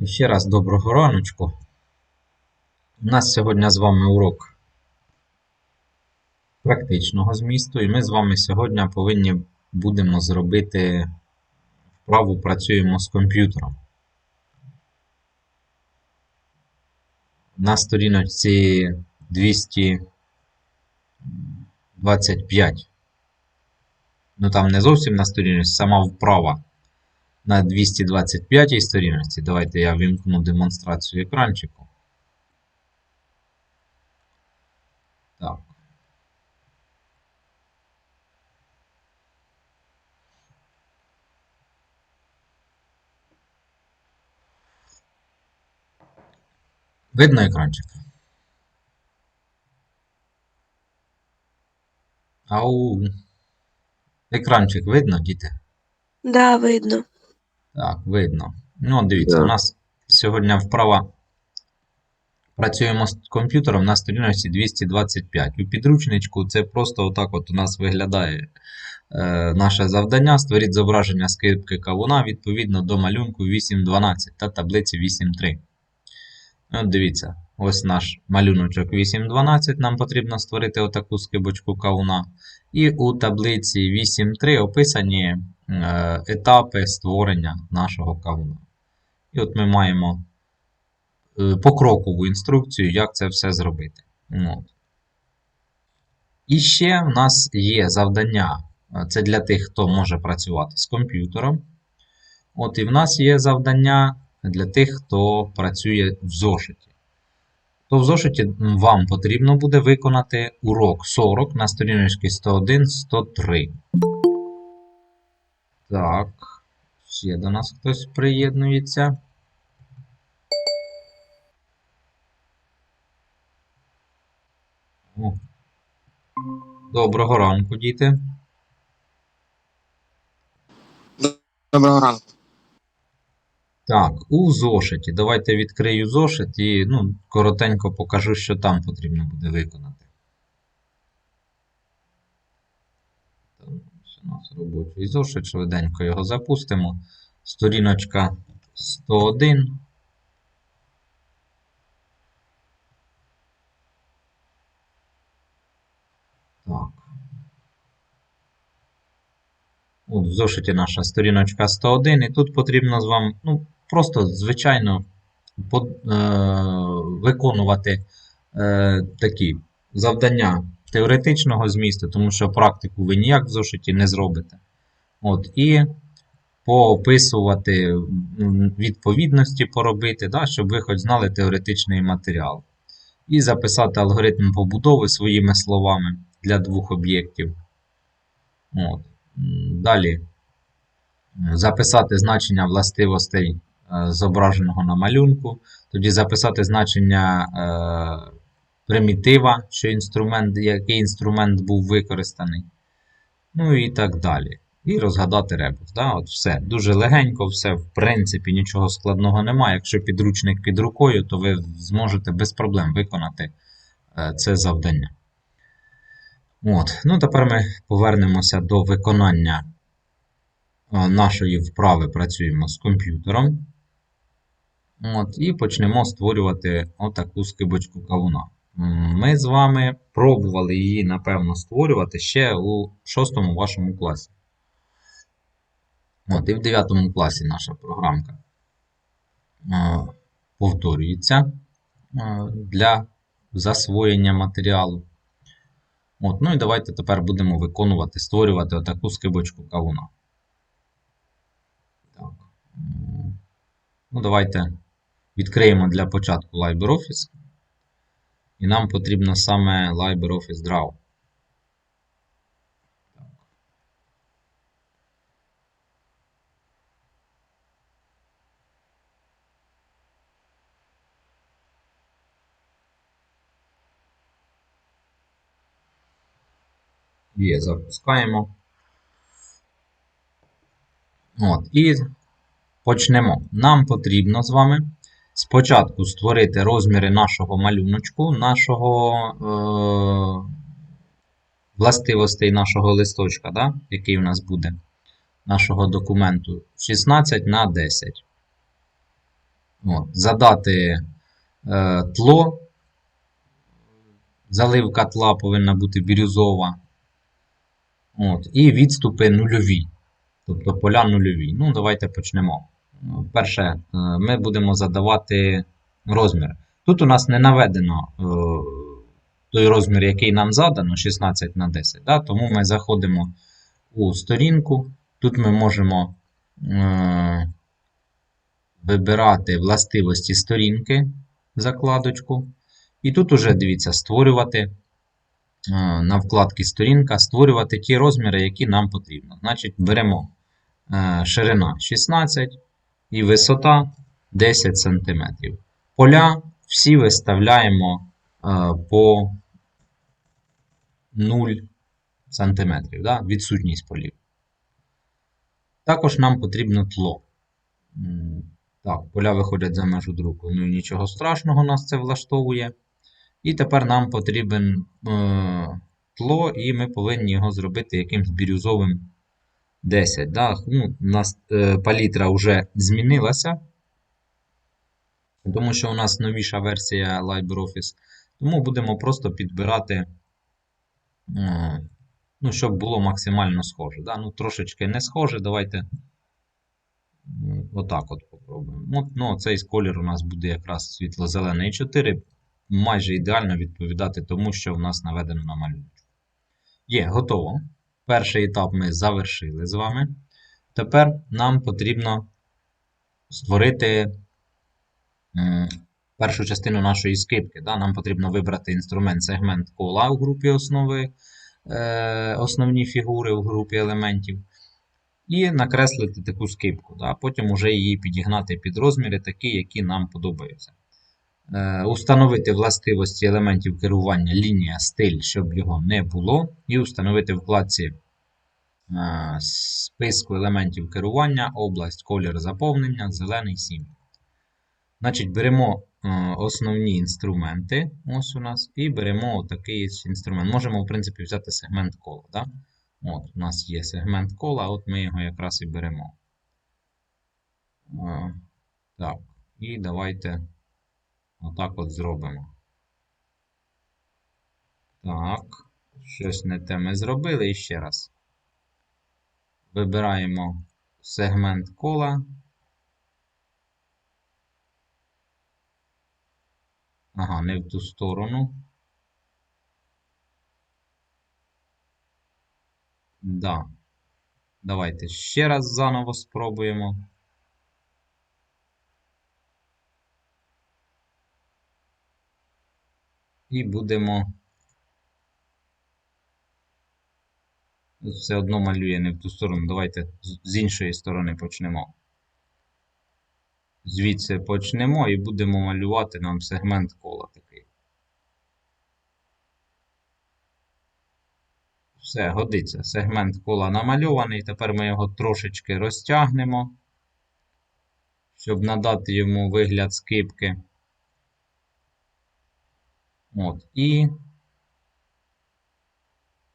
І ще раз доброго раночку. У нас сьогодні з вами урок практичного змісту, і ми з вами сьогодні повинні будемо зробити вправу працюємо з комп'ютером. На сторіночці 225. Ну там не зовсім на сторіночці, сама вправа на 225 сторіночці. Давайте я вімкну демонстрацію екранчику. Так. Видно екранчик? Ау. Екранчик видно, діти? Да, видно. Так, видно. Ну, дивіться, Так. у нас сьогодні вправа. Працюємо з комп'ютером на сторіночці 225. У підручничку це просто отак от у нас виглядає е, наше завдання. Створіть зображення скрипки кавуна відповідно до малюнку 8.12 та таблиці 8.3. Ну, От дивіться, ось наш малюночок 8.12. Нам потрібно створити отаку скибочку кавуна. І у таблиці 8.3 описані етапи створення нашого кавуна. І от ми маємо е, покрокову інструкцію, як це все зробити. І ще в нас є завдання. е, Це для тих, хто може працювати з комп'ютером. От і в нас є завдання для тих, хто працює в зошиті. То в зошиті вам потрібно буде виконати урок 40 на сторіночці 101-103. Так, ще до нас хтось приєднується. О. Доброго ранку, діти. Доброго ранку. Так, у зошиті. Давайте відкрию зошит і ну, коротенько покажу, що там потрібно буде виконати. Так, ось у нас робочий зошит, швиденько його запустимо. Сторіночка 101. Так. От в зошиті наша сторіночка 101, і тут потрібно з вами, ну, просто, звичайно, по, е, виконувати е, такі завдання теоретичного змісту, тому що практику ви ніяк в зошиті не зробите. От, і поописувати відповідності поробити, да, щоб ви хоч знали теоретичний матеріал. І записати алгоритм побудови своїми словами для двох об'єктів. От. Далі записати значення властивостей е, зображеного на малюнку. Тоді записати значення е, примітива, що інструмент, який інструмент був використаний. Ну і так далі. І розгадати ребус. Да? От все. Дуже легенько, все, в принципі, нічого складного немає. Якщо підручник під рукою, то ви зможете без проблем виконати е, це завдання. От. Ну, тепер ми повернемося до виконання е, нашої вправи. Працюємо з комп'ютером. От, і почнемо створювати отаку скибочку кавуна. Ми з вами пробували її, напевно, створювати ще у 6 вашому класі. От, і в 9 класі наша програмка е, повторюється е, для засвоєння матеріалу. От, ну і давайте тепер будемо виконувати, створювати отаку скибочку кавуна. Так. Ну, давайте відкриємо для початку LibreOffice. І нам потрібно саме LibreOffice Draw. Є, запускаємо. От, і почнемо. Нам потрібно з вами спочатку створити розміри нашого малюночку, нашого е, властивостей нашого листочка, да, який у нас буде, нашого документу 16 на 10. От, задати е, тло. Заливка тла повинна бути бірюзова. От, і відступи нульові. Тобто поля нульові. Ну, давайте почнемо. Перше, е, ми будемо задавати розмір. Тут у нас не наведено е, той розмір, який нам задано, 16 на 10. Да? Тому ми заходимо у сторінку. Тут ми можемо е, вибирати властивості сторінки, закладочку. І тут уже дивіться, створювати е, на вкладці сторінка, створювати ті розміри, які нам потрібно. Значить, беремо е, ширина 16 і висота 10 см. Поля всі виставляємо е, по 0 см, да? відсутність полів. Також нам потрібно тло. Так, поля виходять за межу друку. Ну і нічого страшного, нас це влаштовує. І тепер нам потрібен е, тло, і ми повинні його зробити якимсь бірюзовим 10. Да? Ну, у нас е, палітра вже змінилася, тому що у нас новіша версія LibreOffice. Тому будемо просто підбирати, е, ну, щоб було максимально схоже. Да? Ну, трошечки не схоже. Давайте отак от попробуємо. От, ну, цей колір у нас буде якраз світло-зелений 4 майже ідеально відповідати тому, що в нас наведено на малюнку. Є, готово. Перший етап ми завершили з вами. Тепер нам потрібно створити першу частину нашої скипки. Да? Нам потрібно вибрати інструмент сегмент кола у групі основи, е, основні фігури у групі елементів. І накреслити таку скипку. Да? Потім вже її підігнати під розміри, такі, які нам подобаються. Е, Установити властивості елементів керування лінія, стиль, щоб його не було. І установити в вкладці е, списку елементів керування, область, колір заповнення, зелений 7. Значить, беремо е, основні інструменти. Ось у нас, і беремо такий інструмент. Можемо, в принципі, взяти сегмент кола. Да? От, у нас є сегмент кола, от ми його якраз і беремо. Так, і давайте. Отак от зробимо. Так, щось не те ми зробили і ще раз. Вибираємо сегмент кола. Ага, не в ту сторону. Да. Давайте ще раз заново спробуємо. І будемо. Все одно малює не в ту сторону. Давайте з- іншої сторони почнемо. Звідси почнемо і будемо малювати нам сегмент кола такий. Все, годиться. Сегмент кола намальований. Тепер ми його трошечки розтягнемо, щоб надати йому вигляд скипки. От, і.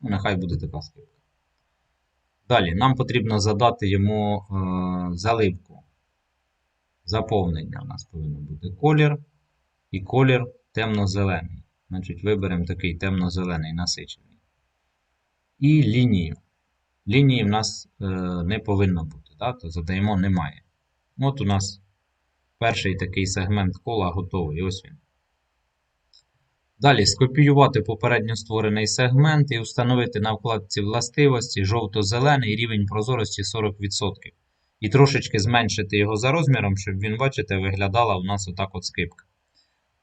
Нехай буде така скипка. Далі, нам потрібно задати йому е, заливку. Заповнення у нас повинно бути колір. І колір темно-зелений. Значить, виберемо такий темно-зелений насичений. І лінію. Лінії в нас е, не повинно бути, да? то задаємо немає. От у нас перший такий сегмент кола готовий. Ось він. Далі скопіювати попередньо створений сегмент і встановити на вкладці властивості жовто-зелений рівень прозорості 40%. І трошечки зменшити його за розміром, щоб він, бачите, виглядала у нас отак от скипка.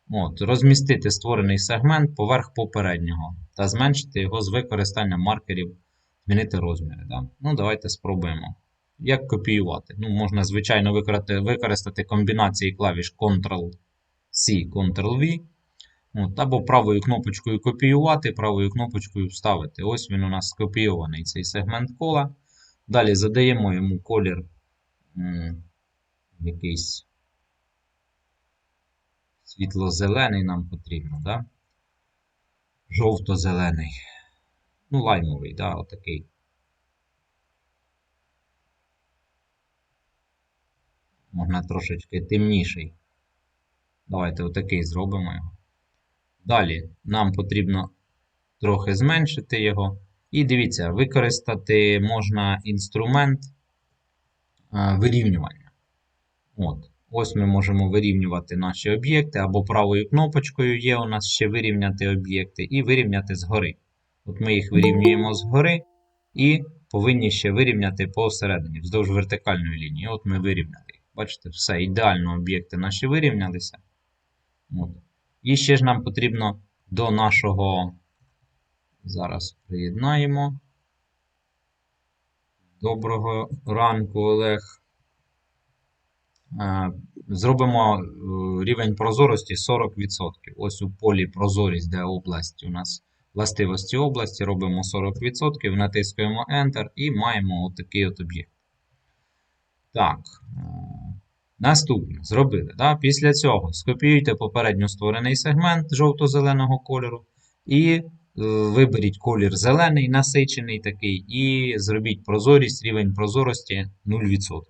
От, Розмістити створений сегмент поверх попереднього та зменшити його з використанням маркерів, змінити розміри. Да? Ну, Давайте спробуємо. Як копіювати? Ну, Можна, звичайно, використати, використати комбінації клавіш Ctrl-C, Ctrl-V. От, або правою кнопочкою копіювати, правою кнопочкою вставити. Ось він у нас скопійований цей сегмент кола. Далі задаємо йому колір якийсь світло-зелений нам потрібно, да? Жовто-зелений. Ну, лаймовий, да, отакий. Можна трошечки темніший. Давайте отакий зробимо його. Далі нам потрібно трохи зменшити його. І дивіться, використати можна інструмент е, вирівнювання. От. Ось ми можемо вирівнювати наші об'єкти, або правою кнопочкою є у нас ще вирівняти об'єкти, і вирівняти згори. От ми їх вирівнюємо згори і повинні ще вирівняти посередині, вздовж вертикальної лінії. От ми вирівняли. їх. Бачите, все, ідеально об'єкти наші вирівнялися. От. І ще ж нам потрібно до нашого. Зараз приєднаємо. Доброго ранку, Олег. Е, Зробимо е, рівень прозорості 40%. Ось у полі прозорість, де область у нас властивості області, робимо 40%, натискуємо Enter і маємо отакий от об'єкт. Так. Наступне зробили. Да? Після цього скопіюйте попередньо створений сегмент жовто-зеленого кольору і е, виберіть колір зелений, насичений такий, і зробіть прозорість, рівень прозорості 0%.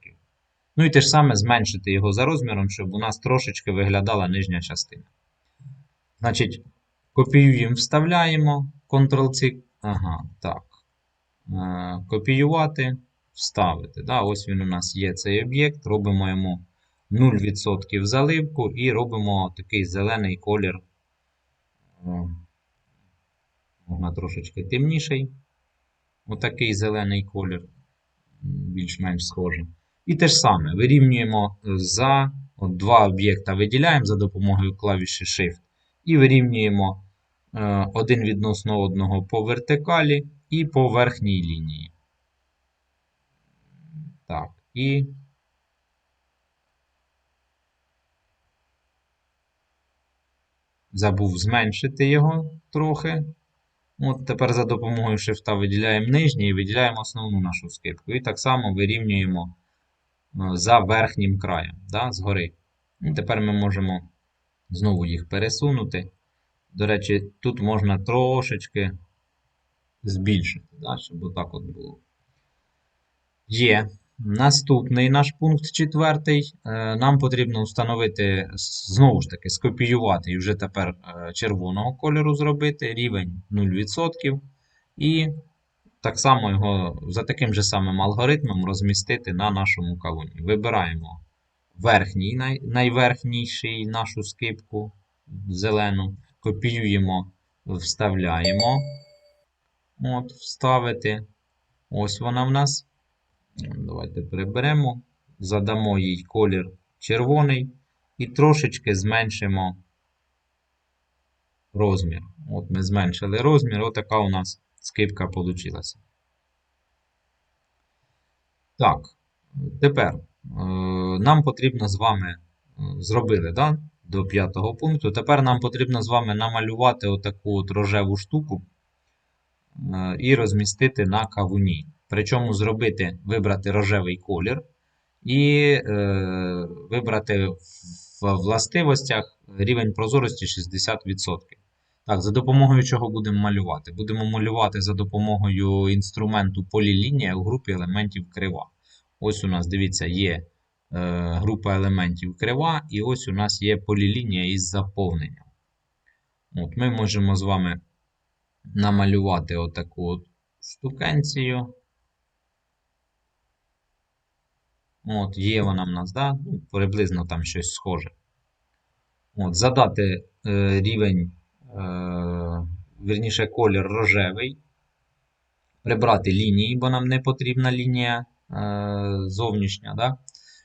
Ну і те ж саме зменшити його за розміром, щоб у нас трошечки виглядала нижня частина. Значить, копіюємо, вставляємо, Ctrl-C. Ага, так. Е, Копіювати, вставити. Да, ось він у нас є цей об'єкт. Робимо йому 0% заливку і робимо такий зелений колір. Можна трошечки темніший. Отакий зелений колір. Більш-менш схожий. І те ж саме вирівнюємо за от два об'єкта виділяємо за допомогою клавіші Shift. І вирівнюємо е, один відносно одного по вертикалі і по верхній лінії. Так, і забув зменшити його трохи. От тепер за допомогою Shift виділяємо нижній і виділяємо основну нашу скипку. І так само вирівнюємо е, за верхнім краєм, да, згори. І тепер ми можемо знову їх пересунути. До речі, тут можна трошечки збільшити, да, щоб отак от було. Є. Наступний наш пункт четвертий. Е, Нам потрібно встановити, знову ж таки, скопіювати і вже тепер е, червоного кольору зробити, рівень 0%. І так само його за таким же самим алгоритмом розмістити на нашому кавуні. Вибираємо верхній, най, найверхніший нашу скипку зелену, копіюємо, вставляємо. От, вставити. Ось вона в нас. Давайте приберемо, задамо їй колір червоний і трошечки зменшимо розмір. От ми зменшили розмір, отака у нас скипка вийшла. Так, тепер е, нам потрібно з вами е, зробили да, до п'ятого пункту. Тепер нам потрібно з вами намалювати отаку от рожеву штуку е, і розмістити на кавуні. Причому зробити, вибрати рожевий колір і е, вибрати в властивостях рівень прозорості 60%. Так, за допомогою чого будемо малювати? Будемо малювати за допомогою інструменту полілінія у групі елементів крива. Ось у нас, дивіться, є е, група елементів крива, і ось у нас є полілінія із заповненням. От, Ми можемо з вами намалювати отаку от штукенцію. От, є вона в нас, да? ну, приблизно там щось схоже. От, задати е, рівень, е, вірніше, колір рожевий. Прибрати лінії, бо нам не потрібна лінія е, зовнішня. Да?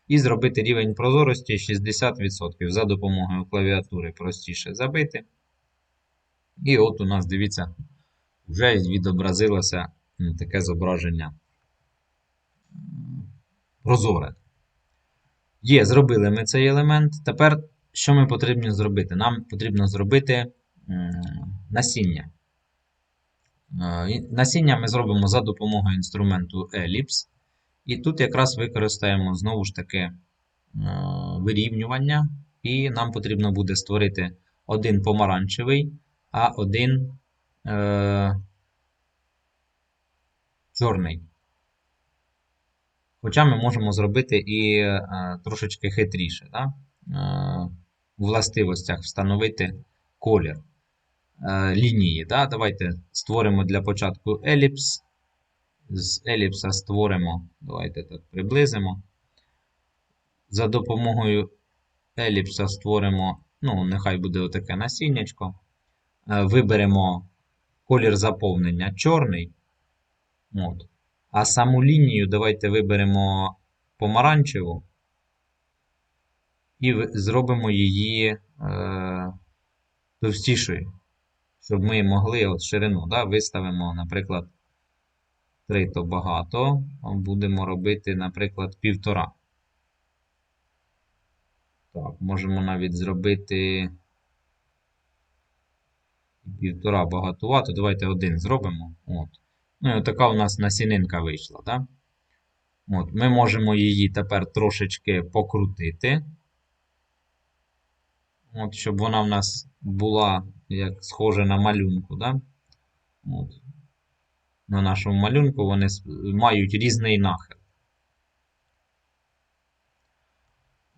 І зробити рівень прозорості 60% за допомогою клавіатури простіше забити. І от у нас, дивіться, вже відобразилося таке зображення прозоре. Є, зробили ми цей елемент. Тепер, що ми потрібно зробити? Нам потрібно зробити насіння. Е, Насіння ми зробимо за допомогою інструменту Ellipse. І тут якраз використаємо знову ж таки е, вирівнювання. І нам потрібно буде створити один помаранчевий, а один е, чорний. Хоча ми можемо зробити і е, трошечки хитріше. Да? Е, у властивостях встановити колір е, лінії. Да? Давайте створимо для початку еліпс. З еліпса створимо, давайте так приблизимо. За допомогою еліпса створимо, ну, нехай буде отаке насіннячко. Виберемо колір заповнення чорний. От. А саму лінію давайте виберемо помаранчеву і зробимо її е, товстішою, щоб ми могли от ширину, да, виставимо, наприклад, 3 то багато, будемо робити, наприклад, півтора. Так, можемо навіть зробити півтора багатувато. Давайте один зробимо. От. Ну, і така у нас насінинка вийшла, так? От, ми можемо її тепер трошечки покрутити. От, щоб вона в нас була як схожа на малюнку, да? От. На нашому малюнку вони мають різний нахил.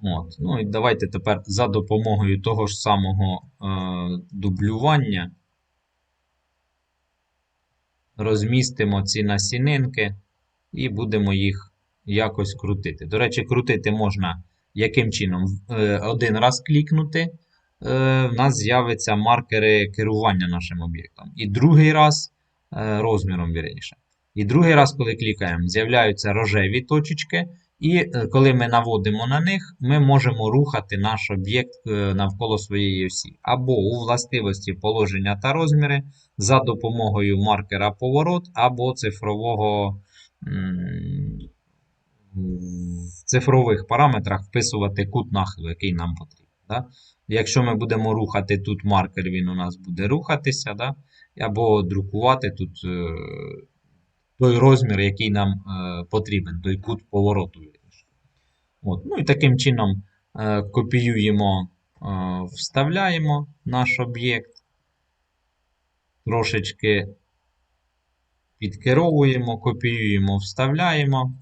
От. Ну і давайте тепер за допомогою того ж самого е, дублювання розмістимо ці насінинки і будемо їх якось крутити. До речі, крутити можна яким чином? Е, Один раз клікнути, е, в нас з'являться маркери керування нашим об'єктом. І другий раз е, розміром вірніше. І другий раз, коли клікаємо, з'являються рожеві точечки. І е, коли ми наводимо на них, ми можемо рухати наш об'єкт е, навколо своєї осі. Або у властивості положення та розміри за допомогою маркера поворот, або цифрового в цифрових параметрах вписувати кут нахилу, який нам потрібен. Да? Якщо ми будемо рухати тут маркер, він у нас буде рухатися, да? або друкувати тут е, той розмір, який нам е, потрібен, той кут повороту. От. Ну і таким чином е, копіюємо, е, вставляємо наш об'єкт, трошечки підкеровуємо, копіюємо, вставляємо.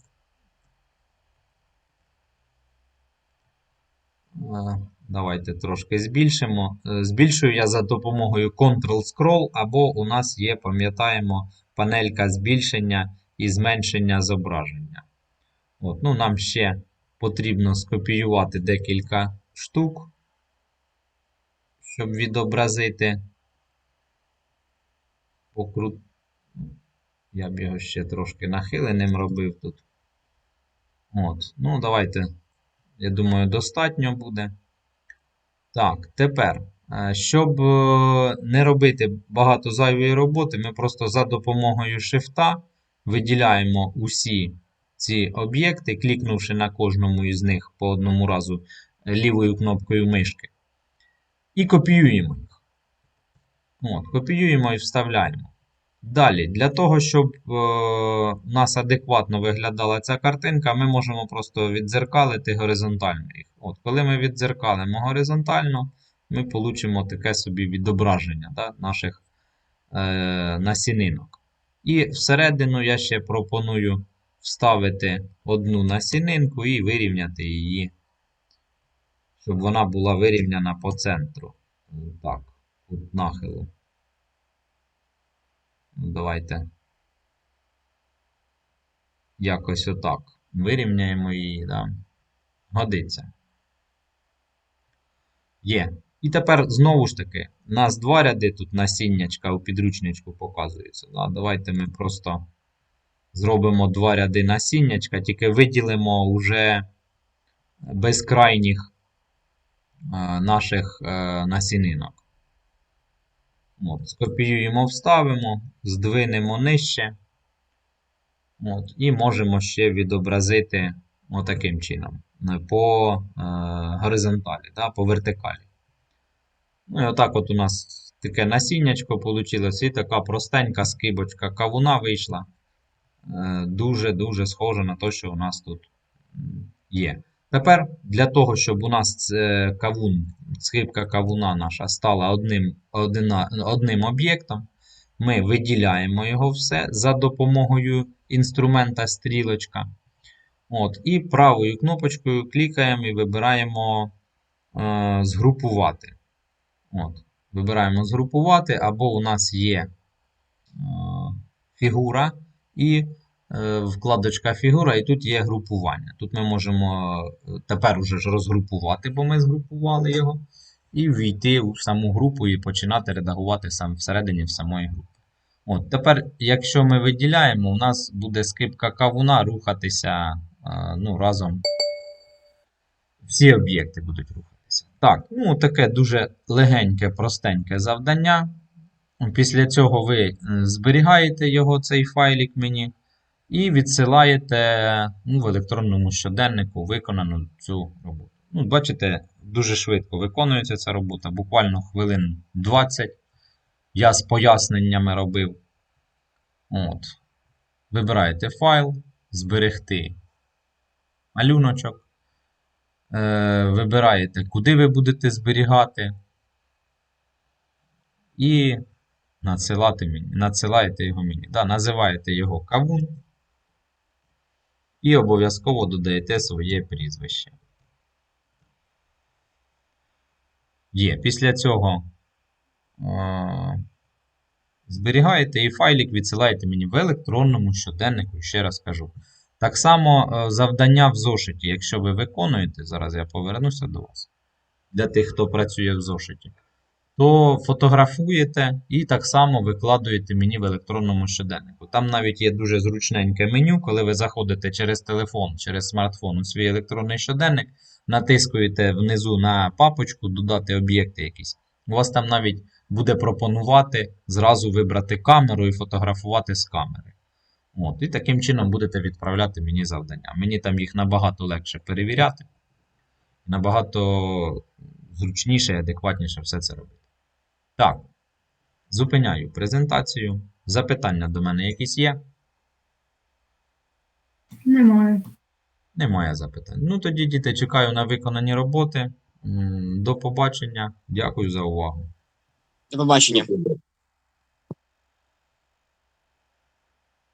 Е, Давайте трошки збільшимо. Е, Збільшую я за допомогою Ctrl-Scroll, або у нас є, пам'ятаємо, панелька збільшення і зменшення зображення. От, ну, нам ще потрібно скопіювати декілька штук, щоб відобразити. Покрут... Я б його ще трошки нахиленим робив тут. От, ну, давайте. Я думаю, достатньо буде. Так, тепер, щоб е, не робити багато зайвої роботи, ми просто за допомогою Shift виділяємо усі ці об'єкти, клікнувши на кожному із них по одному разу лівою кнопкою мишки. І копіюємо їх. От, копіюємо і вставляємо. Далі, для того, щоб е, у нас адекватно виглядала ця картинка, ми можемо просто віддзеркалити горизонтально їх. От, коли ми віддзеркалимо горизонтально, ми получимо таке собі відображення да, наших е, насінинок. І всередину я ще пропоную вставити одну насінинку і вирівняти її, щоб вона була вирівняна по центру. Так, тут нахилу. Ну, Давайте якось отак. Вирівняємо її, да. Годиться. Є. І тепер знову ж таки, у нас два ряди тут насіннячка у підручничку показується. Да? Давайте ми просто зробимо два ряди насіннячка, тільки виділимо вже безкрайніх е, наших е, насінинок. От, скопіюємо, вставимо, здвинемо нижче. От, і можемо ще відобразити отаким чином по е, горизонталі, да, по вертикалі. Ну і отак от у нас таке насіннячко вийшло. І така простенька скибочка кавуна вийшла. Е, Дуже-дуже схоже на те, що у нас тут є. Тепер для того, щоб у нас кавун, скибка кавуна наша стала одним, одина, одним об'єктом, ми виділяємо його все за допомогою інструмента стрілочка. От, і правою кнопочкою клікаємо і вибираємо е, згрупувати. От. Вибираємо згрупувати, або у нас є е, фігура і е, вкладочка фігура, і тут є групування. Тут ми можемо е, тепер уже ж розгрупувати, бо ми згрупували його, і ввійти у саму групу і починати редагувати сам всередині в самої групи. От, тепер, якщо ми виділяємо, у нас буде скипка кавуна рухатися е, ну, разом. Всі об'єкти будуть рухатися. Так, ну таке дуже легеньке, простеньке завдання. Після цього ви е, зберігаєте його, цей файлік мені, і відсилаєте ну, в електронному щоденнику виконану цю роботу. Ну, бачите, дуже швидко виконується ця робота, буквально хвилин 20. Я з поясненнями робив. От. Вибираєте файл, зберегти малюночок. Е, вибираєте, куди ви будете зберігати. І надсилати мені, надсилаєте його мені. Да, називаєте його кавун. І обов'язково додаєте своє прізвище. Є. Після цього е, зберігаєте і файлик відсилаєте мені в електронному щоденнику, ще раз кажу. Так само е, завдання в зошиті, якщо ви виконуєте, зараз я повернуся до вас, для тих, хто працює в зошиті, то фотографуєте і так само викладуєте мені в електронному щоденнику. Там навіть є дуже зручненьке меню, коли ви заходите через телефон, через смартфон у свій електронний щоденник, натискуєте внизу на папочку додати об'єкти якісь. У вас там навіть буде пропонувати зразу вибрати камеру і фотографувати з камери. От, і таким чином будете відправляти мені завдання. Мені там їх набагато легше перевіряти, набагато зручніше і адекватніше все це робити. Так, зупиняю презентацію. Запитання до мене якісь є? Немає. Немає запитань. Ну тоді, діти, чекаю на виконані роботи. До побачення. Дякую за увагу. До побачення.